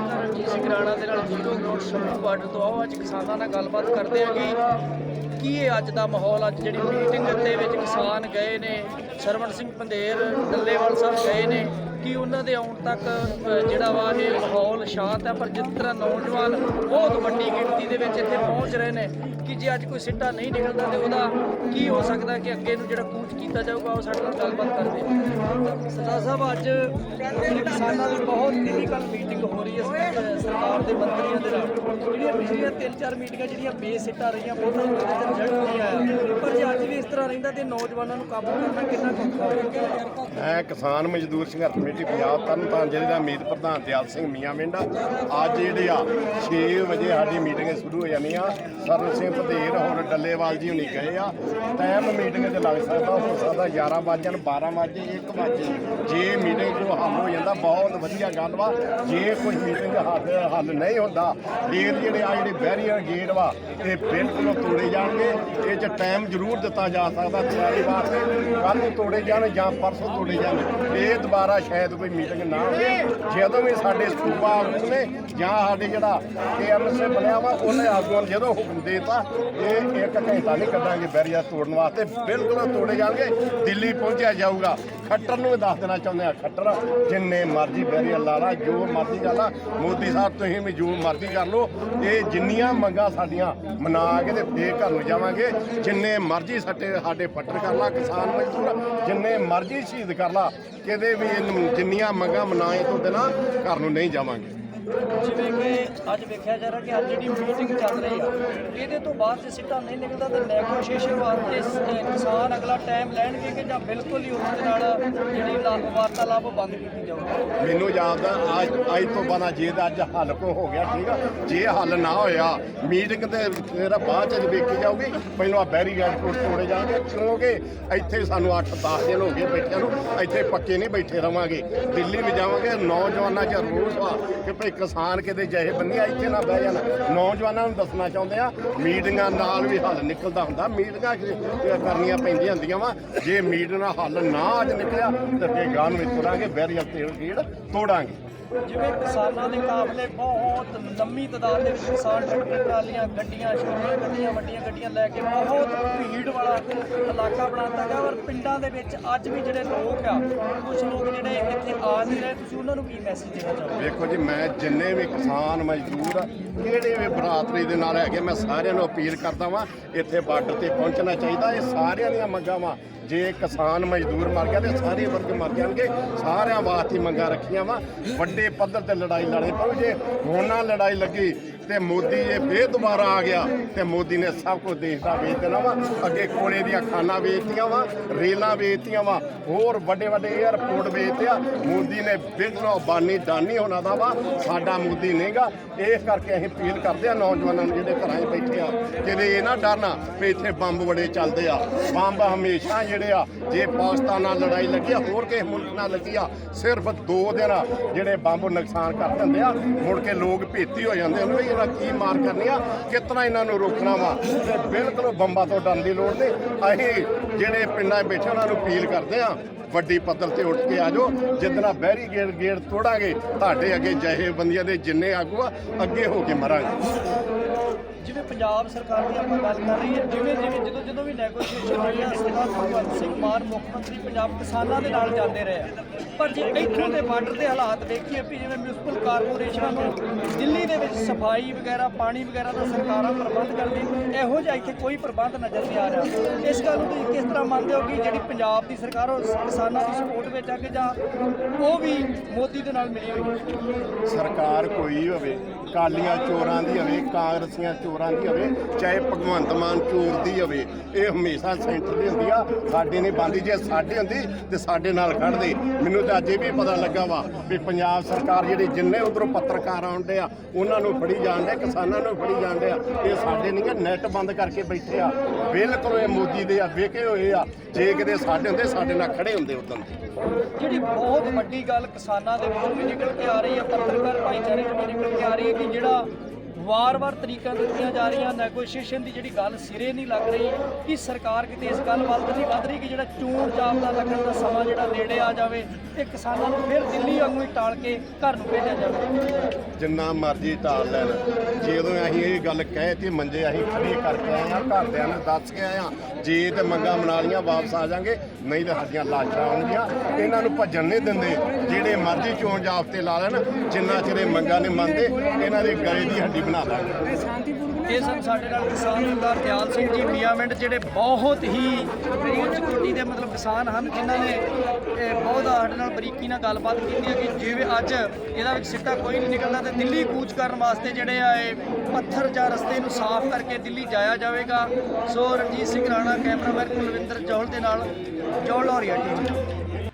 ਰਣਜੀਤ ਸਿੰਘ ਰਾਣਾ ਦੇ ਨਾਲ zero ground Shambhu ਤੋਂ ਆਓ। ਅੱਜ ਕਿਸਾਨਾਂ ਨਾਲ ਗੱਲਬਾਤ ਕਰਦੇ ਹਾਂ ਕਿ ਇਹ ਅੱਜ ਦਾ ਮਾਹੌਲ, ਅੱਜ ਜਿਹੜੀ ਮੀਟਿੰਗ ਦੇ ਵਿੱਚ ਕਿਸਾਨ ਗਏ ਨੇ, ਸਰਵਣ ਸਿੰਘ ਪੰਦੇਰ, ਡੱਲੇਵਾਲ ਸਾਹਿਬ ਗਏ ਨੇ। ਕਿ ਉਹਨਾਂ ਦੇ ਆਉਣ ਤੱਕ ਜਿਹੜਾ ਵਾ ਇਹ ਮਾਹੌਲ ਸ਼ਾਂਤ ਹੈ, ਪਰ ਜਿਸ ਤਰ੍ਹਾਂ ਨੌਜਵਾਨ ਬਹੁਤ ਵੱਡੀ ਗਿਣਤੀ ਦੇ ਵਿੱਚ ਇੱਥੇ ਪਹੁੰਚ ਰਹੇ ਨੇ ਕਿ ਜੇ ਅੱਜ ਕੋਈ ਸਿੱਟਾ ਨਹੀਂ ਨਿਕਲਦਾ ਤੇ ਉਹਦਾ ਕੀ ਹੋ ਸਕਦਾ ਕਿ ਅੱਗੇ ਨੂੰ ਜਿਹੜਾ ਕੂਚ ਕੀਤਾ ਜਾਊਗਾ, ਉਹ ਸਾਡੇ ਨਾਲ ਗੱਲਬਾਤ ਕਰਦੇ ਸਰਦਾਰ ਸਾਹਿਬ, ਅੱਜ ਕਿਸਾਨਾਂ ਦੀ ਬਹੁਤ ਟਿਪੀਕਲ ਮੀਟਿੰਗ ਹੋ ਰਹੀ ਹੈ। ਸਰਕਾਰ ਦੇ ਮੰਤਰੀਆਂ ਦੇ ਨਾਲ ਜਿਹੜੀਆਂ ਪਿਛਲੀਆਂ ਤਿੰਨ ਚਾਰ ਮੀਟਿੰਗਾਂ ਜਿਹੜੀਆਂ ਬੇਸਿੱਟਾ ਰਹੀਆਂ, ਬਹੁਤ ਨੂੰ ਉਹਦੇ ਰਿਜ਼ਲਟ ਨਹੀਂ ਆਇਆ। ਪਰ ਜੇ ਅੱਜ ਵੀ ਇਸ ਤਰ੍ਹਾਂ ਰਹਿੰਦਾ ਤੇ ਨੌਜਵਾਨਾਂ ਨੂੰ ਕਾਬੂ ਕਰਨਾ ਕਿੰਨਾ ਕੁ ਔਖਾ ਹੋਵੇਗਾ ਮੈਂ ਕਿਸਾਨ ਮਜ਼ਦੂਰ ਸੰਘਰਸ਼ ਕਮੇਟੀ ਪੰਜਾਬ ਤਰਨਤਾਰਨ ਜ਼ਿਲ੍ਹੇ ਦਾ ਮੀਤ ਪ੍ਰਧਾਨ ਦਿਆਲ ਸਿੰਘ ਮੀਆਂ ਮਿੰਡਾ ਅੱਜ ਜਿਹੜੇ ਆ 6 ਵਜੇ ਸਾਡੀ ਮੀਟਿੰਗ ਸ਼ੁਰੂ ਹੋ ਜਾਣੀ ਆ। ਸਰਨ ਸਿੰਘ ਭਦੇਰ ਹੋਰ ਡੱਲੇਵਾਲ ਜੀ ਹੁਣੀ ਗਏ ਆ। ਟਾਈਮ ਮੀਟਿੰਗ ਤੇ ਲੱਗ ਸਕਦਾ, ਹੋ ਸਕਦਾ 11 ਵਜੇ 12 ਵਜੇ 1 ਵਜੇ ਜੇ ਮੀਟਿੰਗ ਕੋ ਹੱਲ ਹੋ ਜਾਂਦਾ, ਬਹੁਤ ਵਧੀਆ ਗੱਲ ਵਾ। ਜੇ ਕੋਈ ਮੀਟਿੰਗ ਹੱਲ ਹੱਲ ਨਹੀਂ ਹੁੰਦਾ ਫੇਰ ਜਿਹੜੇ ਆ ਜਿਹੜੇ ਬੈਰੀਅਰ ਗੇਟ ਵਾ, ਇਹ ਬਿਲਕੁਲ ਤੋੜੇ ਜਾਣਗੇ। ਇਹ ਚ ਟਾਈਮ ਜ਼ਰੂਰ ਦਿੱਤਾ ਜਾ ਸਕਦਾ ਤਿਆਰੀ ਵਾਸਤੇ। ਕੱਲ ਤੋੜੇ ਜਾਣ ਜਾਂ ਪਰਸੋਂ ਤੋੜੇ ਜਾਣ। ਇਹ ਦੁਬਾਰਾ ਸ਼ਾਇਦ ਕੋਈ ਮੀਟਿੰਗ ਨਾ ਹੋਵੇ, ਜਦੋਂ ਵੀ ਸਾਡੇ ਸੂਬਾ ਆਗੂ ਨੇ ਜਾਂ ਸਾਡੇ ਜਿਹੜਾ ਕੇਐਮਐਸਏ ਬਣਿਆ ਵਾ, ਉਹਨੇ ਆਗੂਆਂ ਨੂੰ ਜਦੋਂ ਹੁਕਮ ਦੇਤਾ, ਇਹ ਇੱਕ ਘੰਟਾ ਨਹੀਂ ਕੱਢਾਂਗੇ ਬੈਰੀਅਰ ਤੋੜਨ ਵਾਸਤੇ, ਬਿਲਕੁਲ ਤੋੜੇ ਜਾਣਗੇ, ਦਿੱਲੀ ਪਹੁੰਚਿਆ ਜਾਊਗਾ। ਖੱਟਰ ਨੂੰ ਵੀ ਦੱਸ ਦੇਣਾ ਚਾਹੁੰਦੇ ਆ ਖੱਟਰ, ਜਿੰਨੇ ਮਰਜ਼ੀ ਬੈਰੀਅਰ ਲਾ ਲਾ, ਜੋ ਮਰਜ਼ੀ ਕਰ ਲਾ। ਮੋਦੀ ਸਾਹਿਬ, ਤੁਸੀਂ ਵੀ ਜੋ ਮਰਜ਼ੀ ਕਰ ਲਓ, ਇਹ ਜਿੰਨੀਆਂ ਮੰਗਾਂ ਸਾਡੀਆਂ ਮਨਾ ਕੇ ਤੇ ਫੇਰ ਘਰ ਨੂੰ ਜਾਵਾਂਗੇ, ਜਿੰਨੇ ਮਰਜ਼ੀ ਸਾਡੇ ਸਾਡੇ ਫੱਟਰ ਕਰ ਲਾ, ਕਿਸਾਨ ਮਜ਼ਦੂਰ, ਜਿੰਨੇ ਮਰਜ਼ੀ ਸ਼ਹੀਦ ਕਰ ਲਾ, ਕਿਤੇ ਵੀ ਇਹਨੂੰ ਜਿੰਨੀਆਂ ਮੰਗਾਂ ਮਨਾਏ ਤੋਂ ਬਿਨਾਂ ਘਰ ਨੂੰ ਨਹੀਂ ਜਾਵਾਂਗੇ। ਜਿਵੇਂ ਕਿ ਅੱਜ ਵੇਖਿਆ ਜਾ ਰਿਹਾ ਕਿ ਅੱਜ ਜਿਹੜੀ ਮੀਟਿੰਗ ਚੱਲ ਰਹੀ ਆ, ਇਹਦੇ ਤੋਂ ਬਾਅਦ ਜੇ ਸਿੱਟਾ ਨਹੀਂ ਨਿਕਲਦਾ ਤਾਂ ਨੈਗੋਸ਼ੀਏਸ਼ਨ ਵਾਸਤੇ ਕਿਸਾਨ ਅਗਲਾ ਟਾਈਮ ਲੈਣਗੇ ਕਿ ਜਾਂ ਬਿਲਕੁਲ ਹੀ ਉਹਨਾਂ ਨਾਲ ਜਿਹੜੀ ਵਾਰਤਾਲਾਪ ਬੰਦ ਕੀਤੀ ਜਾਊਗੀ? ਮੈਨੂੰ ਯਾਦ ਆ, ਅੱਜ ਅੱਜ ਤੋਂ ਬਾਅਦ ਜੇ ਤਾਂ ਅੱਜ ਹੱਲ ਕੋ ਹੋ ਗਿਆ, ਠੀਕ ਆ? ਜੇ ਹੱਲ ਨਾ ਹੋਇਆ, ਮੀਟਿੰਗ ਤੇ ਫਿਰ ਬਾਅਦ ਚ ਵੇਖੀ ਜਾਊਗੀ, ਪਹਿਲਾਂ ਬੈਰੀਗੇਡ ਕੋਲ ਤੋੜੇ ਜਾਣਗੇ, ਕਿਉਂਕਿ ਇੱਥੇ ਸਾਨੂੰ 8-10 ਦਿਨ ਹੋ ਗਏ ਬੈਠਿਆਂ ਨੂੰ, ਇੱਥੇ ਪੱਕੇ ਨਹੀਂ ਬੈਠੇ ਰਵਾਂਗੇ। ਦਿੱਲੀ ਵੀ ਜਾਵਾਂਗੇ, ਨੌਜਵਾਨਾਂ ਚ ਰੋਸ ਵਾ ਕਿ ਭਈ ਕਿਸਾਨ ਕਿਤੇ ਜਹੇ ਬੰਦੀਆਂ ਇੱਥੇ ਨਾ ਬਹਿ ਜਾਣ। ਨੌਜਵਾਨਾਂ ਨੂੰ ਦੱਸਣਾ ਚਾਹੁੰਦੇ ਆ, ਮੀਟਿੰਗਾਂ ਨਾਲ ਵੀ ਹੱਲ ਨਿਕਲਦਾ ਹੁੰਦਾ। ਮੀਟਿੰਗਾਂ ਕਰਨੀਆਂ ਪੈਂਦੀਆਂ ਹੁੰਦੀਆਂ ਵਾ। ਜੇ ਮੀਟਿੰਗ ਨਾਲ ਹੱਲ ਨਾ ਅੱਜ ਨਿਕਲਿਆ, ਤਾਂ ਫੇਰ ਗਾਂ ਨੂੰ ਵੀ ਤੁਰਾਂਗੇ ਬੈਰੀਅਰ ਤੇ ਗੇੜ ਤੋੜਾਂਗੇ। ਜਿਵੇਂ ਕਿਸਾਨਾਂ ਦੇ ਕਾਫਲੇ ਬਹੁਤ ਲੰਮੀ ਤਾਦਾਦ ਦੇ ਵਿੱਚ ਕਿਸਾਨ ਟਰੈਕਟਰ ਟਰਾਲੀਆਂ ਗੱਡੀਆਂ ਛੋਟੀਆਂ ਗੱਡੀਆਂ ਵੱਡੀਆਂ ਗੱਡੀਆਂ ਲੈ ਕੇ ਬਹੁਤ ਭੀੜ ਵਾਲਾ ਇਲਾਕਾ ਬਣਾਤਾ ਗਿਆ ਔਰ ਪਿੰਡਾਂ ਦੇ ਵਿੱਚ ਅੱਜ ਵੀ ਜਿਹੜੇ ਲੋਕ ਆ ਕੁਝ ਲੋਕ ਜਿਹੜੇ ਇੱਥੇ ਆ ਨਹੀਂ ਰਹੇ ਤੁਸੀਂ ਉਹਨਾਂ ਨੂੰ ਕੀ ਮੈਸੇਜ ਦੇਣਾ ਚਾਹੋਗੇ? ਵੇਖੋ ਜੀ ਮੈਂ ਜਿੰਨੇ ਵੀ ਕਿਸਾਨ ਮਜ਼ਦੂਰ ਆ, ਕਿਹੜੇ ਵੀ ਬਰਾਦਰੀ ਦੇ ਨਾਲ ਹੈਗੇ ਮੈਂ ਸਾਰਿਆਂ ਨੂੰ ਅਪੀਲ ਕਰਦਾ ਵਾਂ ਇੱਥੇ ਬਾਰਡਰ ਤੇ ਪਹੁੰਚਣਾ ਚਾਹੀਦਾ ਇਹ ਸਾਰਿਆਂ ਦੀਆਂ ਮੰਗਾਂ ਵਾਂ। ਜੇ ਕਿਸਾਨ ਮਜ਼ਦੂਰ ਮਰ ਗਿਆ ਤੇ ਸਾਰੇ ਵਰਗ ਮਰ ਜਾਣਗੇ, ਸਾਰਿਆਂ ਵਾਸਤੇ ਹੀ ਮੰਗਾਂ ਰੱਖੀਆਂ ਵਾ। ਵੱਡੇ ਪੱਧਰ ਤੇ ਲੜਾਈ ਲੜੇ ਪਰ ਜੇ। ਹੁਣ ਨਾ ਲੜਾਈ ਲੱਗੀ ਤੇ ਮੋਦੀ ਜੇ ਫੇਰ ਦੁਬਾਰਾ ਆ ਗਿਆ ਤੇ ਮੋਦੀ ਨੇ ਸਭ ਕੁਝ ਦੇਸ਼ ਦਾ ਵੇਚ ਦੇਣਾ ਵਾ। ਅੱਗੇ ਕੋਲੇ ਦੀਆਂ ਖਾਨਾਂ ਵੇਚਤੀਆਂ ਵਾ, ਰੇਲਾਂ ਵੇਚਤੀਆਂ ਵਾ, ਹੋਰ ਵੱਡੇ ਵੱਡੇ 에ਅਰਪੋਰਟ ਵੇਚਤਿਆ ਮੋਦੀ ਨੇ ਬਿਲਕੁਲ ਬਾਨੀ ਦਾਨੀ ਹੋਣਾ ਦਾ ਵਾ, ਸਾਡਾ ਮੋਦੀ ਨਹੀਂਗਾ ਇਸ ਕਰਕੇ ਅਸੀਂ ਅਪੀਲ ਕਰਦੇ ਆ ਨੌਜਵਾਨਾਂ ਨੂੰ ਜਿਹੜੇ ਘਰਾਂ 'ਚ ਬੈਠੇ ਆ, ਕਿਤੇ ਇਹ ਨਾ ਡਰਨਾ ਵੀ ਇੱਥੇ ਬੰਬ ਬੜੇ ਚੱਲਦੇ ਆ। ਬੰਬ ਹਮੇਸ਼ਾ ਜਿਹੜੇ ਆ, ਜੇ ਪਾਕਿਸਤਾਨ ਨਾਲ ਲੜਾਈ ਲੱਗੀ ਆ, ਹੋਰ ਕਿਸੇ ਮੁਲਕ ਨਾਲ ਲੱਗੀ ਆ, ਸਿਰਫ ਦੋ ਦਿਨ ਜਿਹੜੇ ਬੰਬ ਨੁਕਸਾਨ ਕਰ ਦਿੰਦੇ ਆ, ਮੁੜ ਕੇ ਲੋਕ ਭੇਤੀ ਹੋ ਜਾਂਦੇ ਨੇ ਵੀ ਕੀ ਮਾਰ ਕਰਨੀ ਆ, ਕਿਤਨਾ ਇਹਨਾਂ ਨੂੰ ਰੋਕਣਾ ਵਾ। ਤੇ ਬਿਲਕੁਲ ਬੰਬਾਂ ਤੋਂ ਡਰਨ ਦੀ ਲੋੜ ਨਹੀਂ। ਅਸੀਂ ਜਿਹੜੇ ਪਿੰਡਾਂ ਬੈਠੇ, ਉਹਨਾਂ ਨੂੰ ਅਪੀਲ ਕਰਦੇ ਆ, ਵੱਡੀ ਪੱਧਰ ਤੇ ਉੱਠ ਕੇ ਆ ਜਾਓ। ਜਿੱਦਣਾ ਬੈਰੀਗੇਡ ਗੇਟ ਤੋੜਾਂਗੇ, ਤੁਹਾਡੇ ਅੱਗੇ ਜਹੇਬੰਦੀਆਂ ਦੇ ਜਿੰਨੇ ਆਗੂ ਆ, ਅੱਗੇ ਹੋ ਕੇ ਮਰਾਂਗੇ। ਜਿਵੇਂ ਪੰਜਾਬ ਸਰਕਾਰ ਦੀ ਆਪਾਂ ਗੱਲ ਕਰ ਰਹੀ ਹੈ ਜਿਵੇਂ ਜਿਵੇਂ ਜਦੋਂ ਜਦੋਂ ਵੀ ਨੈਗੋਸ਼ੀਏਸ਼ਨ ਹੋਈਆਂ ਸਰਦਾਰ ਭਗਵੰਤ ਸਿੰਘ ਮਾਨ ਮੁੱਖ ਮੰਤਰੀ ਪੰਜਾਬ ਕਿਸਾਨਾਂ ਦੇ ਨਾਲ ਜਾਂਦੇ ਰਹੇ ਪਰ ਜੇ ਇੱਥੋਂ ਦੇ ਬਾਰਡਰ ਦੇ ਹਾਲਾਤ ਵੇਖੀਏ ਵੀ ਜਿਵੇਂ ਮਿਊਨਿਸਪਲ ਕਾਰਪੋਰੇਸ਼ਨਾਂ ਨੂੰ ਦਿੱਲੀ ਦੇ ਵਿੱਚ ਸਫ਼ਾਈ ਵਗੈਰਾ, ਪਾਣੀ ਵਗੈਰਾ ਦਾ ਸਰਕਾਰਾਂ ਪ੍ਰਬੰਧ ਕਰਦੀ, ਇਹੋ ਜਿਹਾ ਇੱਥੇ ਕੋਈ ਪ੍ਰਬੰਧ ਨਜ਼ਰ ਨਹੀਂ ਆ ਰਿਹਾ। ਇਸ ਗੱਲ ਨੂੰ ਤੁਸੀਂ ਕਿਸ ਤਰ੍ਹਾਂ ਮੰਨਦੇ ਹੋ ਕਿ ਜਿਹੜੀ ਪੰਜਾਬ ਦੀ ਸਰਕਾਰ ਉਹ ਕਿਸਾਨਾਂ ਦੀ ਸਪੋਰਟ ਵਿੱਚ ਆ ਕੇ ਜਾਂ ਉਹ ਵੀ ਮੋਦੀ ਦੇ ਨਾਲ ਮਿਲੀ ਹੋਈ? ਸਰਕਾਰ ਕੋਈ ਹੋਵੇ ਕਾਲੀਆਂ ਚੋਰਾਂ ਦੀ ਹੋਵੇ, ਕਾਂਗਰਸੀਆਂ ਚੋਰਾਂ ਦੀ ਹੋਵੇ, ਚਾਹੇ ਭਗਵੰਤ ਮਾਨ ਚੋਰ ਦੀ ਹੋਵੇ, ਇਹ ਹਮੇਸ਼ਾ ਸੈਂਟਰ ਦੀ ਹੁੰਦੀ ਆ। ਸਾਡੇ ਨਹੀਂ ਬੰਦੀ ਜੇ ਸਾਡੇ ਹੁੰਦੀ ਤੇ ਸਾਡੇ ਨਾਲ ਖੜਦੇ ਮੈਨੂੰ ਤਾਂ ਅੱਜ ਇਹ ਵੀ ਪਤਾ ਲੱਗਾ ਵਾ ਵੀ ਪੰਜਾਬ ਸਰਕਾਰ ਜਿਹੜੇ ਜਿੰਨੇ ਉਧਰੋਂ ਪੱਤਰਕਾਰ ਆਉਂਦੇ ਆ, ਉਹਨਾਂ ਨੂੰ ਫੜੀ ਜਾਂਦੇ ਕਿਸਾਨਾਂ ਨੂੰ ਫੜੀ ਜਾਂਦੇ ਆ। ਇਹ ਸਾਡੇ ਨਹੀਂ ਨੈਟ ਬੰਦ ਕਰਕੇ ਬੈਠੇ ਆ। ਬਿਲਕੁਲ ਇਹ ਮੋਦੀ ਦੇ ਆ, ਵੇਖੇ ਹੋਏ ਆ। ਜੇ ਕਿਤੇ ਸਾਡੇ ਹੁੰਦੇ, ਸਾਡੇ ਨਾਲ ਖੜੇ ਹੁੰਦੇ ਉਦੋਂ ਜਿਹੜੀ ਬਹੁਤ ਵੱਡੀ ਗੱਲ ਕਿਸਾਨਾਂ ਦੇ ਵਿੱਚੋਂ ਨਿਕਲ ਕੇ ਆ ਰਹੀ ਹੈ ਪੱਤਰਕਾਰ ਭਾਈਚਾਰੇ ਚੋਂ ਨਿਕਲ ਕੇ ਆ ਰਹੀ ਹੈ ਕਿ ਜਿਹੜਾ ਵਾਰ-ਵਾਰ ਤਰੀਕਾਂ ਦਿੱਤੀਆਂ ਜਾ ਰਹੀਆਂ ਨੈਗੋਸ਼ੀਏਸ਼ਨ ਦੀ ਜਿਹੜੀ ਗੱਲ ਸਿਰੇ ਨਹੀਂ ਲੱਗ ਰਹੀ, ਕਿ ਸਰਕਾਰ ਕਿਤੇ ਇਸ ਗੱਲ ਵੱਲ ਨਹੀਂ ਵੱਧ ਰਹੀ ਕਿ ਜਿਹੜਾ ਚੋਣ ਜਾਬਤਾ ਲੱਗਣ ਦਾ ਸਮਾਂ ਜਿਹੜਾ ਨੇੜੇ ਆ ਜਾਵੇ ਤੇ ਕਿਸਾਨਾਂ ਨੂੰ ਫਿਰ ਦਿੱਲੀ ਵਾਂਗੂ ਹੀ ਟਾਲ ਕੇ ਘਰ ਨੂੰ ਭੇਜਿਆ ਜਾਵੇ। ਜਿੰਨਾ ਮਰਜ਼ੀ ਟਾਲ ਲੈਣ ਜਦੋਂ ਅਸੀਂ ਇਹ ਗੱਲ ਕਹਿ ਤੇ ਮੰਜੇ ਅਸੀਂ ਖੜੇ ਕਰਕੇ ਆਏ ਆ ਘਰਦਿਆਂ ਨੂੰ ਦੱਸ ਕੇ ਆਏ ਆ ਜੇ ਤੇ ਮੰਗਾ ਮਨਾ ਲੀਆਂ ਵਾਪਸ ਆ ਜਾਾਂਗੇ ਨਹੀਂ ਤਾਂ ਸਾਡੀਆਂ ਲਾਸ਼ਾਂ ਆਉਣਗੀਆਂ, ਇਹਨਾਂ ਨੂੰ ਭੱਜਣ ਨਹੀਂ ਦਿੰਦੇ। ਜਿਹੜੇ ਮਰਜ਼ੀ ਚੋਣ ਜਾਬਤੇ ਲਾ ਲੈਣ, ਜਿੰਨਾ ਚਿਰ ਇਹ ਮੰਗਾ ਨਹੀਂ ਮੰਨਦੇ, ਇਹਨਾਂ ਦੇ ਗਲੇ ਦੀ ਹੱਡੀ ਬਣਾ ਦਾਂਗੇ। ਇਹ ਸਨ ਸਾਡੇ ਨਾਲ ਕਿਸਾਨ ਸਰਦਾਰ ਦਿਆਲ ਸਿੰਘ ਜੀ ਮੀਆਂਮਿੰਡ ਜਿਹੜੇ ਬਹੁਤ ਹੀ ਉੱਚ ਕੋਟੀ ਦੇ ਮਤਲਬ ਕਿਸਾਨ ਹਨ ਜਿਨ੍ਹਾਂ ਨੇ ਇਹ ਬਹੁਤ ਸਾਡੇ ਨਾਲ ਬਰੀਕੀ ਨਾਲ ਗੱਲਬਾਤ ਕੀਤੀ ਹੈ ਕਿ ਜਿਵੇਂ ਅੱਜ ਇਹਦਾ ਵਿੱਚ ਸਿੱਟਾ ਕੋਈ ਨਹੀਂ ਨਿਕਲਦਾ ਤੇ ਦਿੱਲੀ ਕੂਚ ਕਰਨ ਵਾਸਤੇ ਜਿਹੜੇ ਆ ਇਹ ਪੱਥਰ ਜਾਂ ਰਸਤੇ ਨੂੰ ਸਾਫ਼ ਕਰਕੇ ਦਿੱਲੀ ਜਾਇਆ ਜਾਵੇਗਾ। ਸੋ ਰਣਜੀਤ ਸਿੰਘ ਰਾਣਾ ਕੈਮਰਾਮੈਨ ਕੁਲਵਿੰਦਰ ਜੌਹਲ ਦੇ ਨਾਲ ਜੌਹਲ ਲੋਰੀਆ ਟੀਮ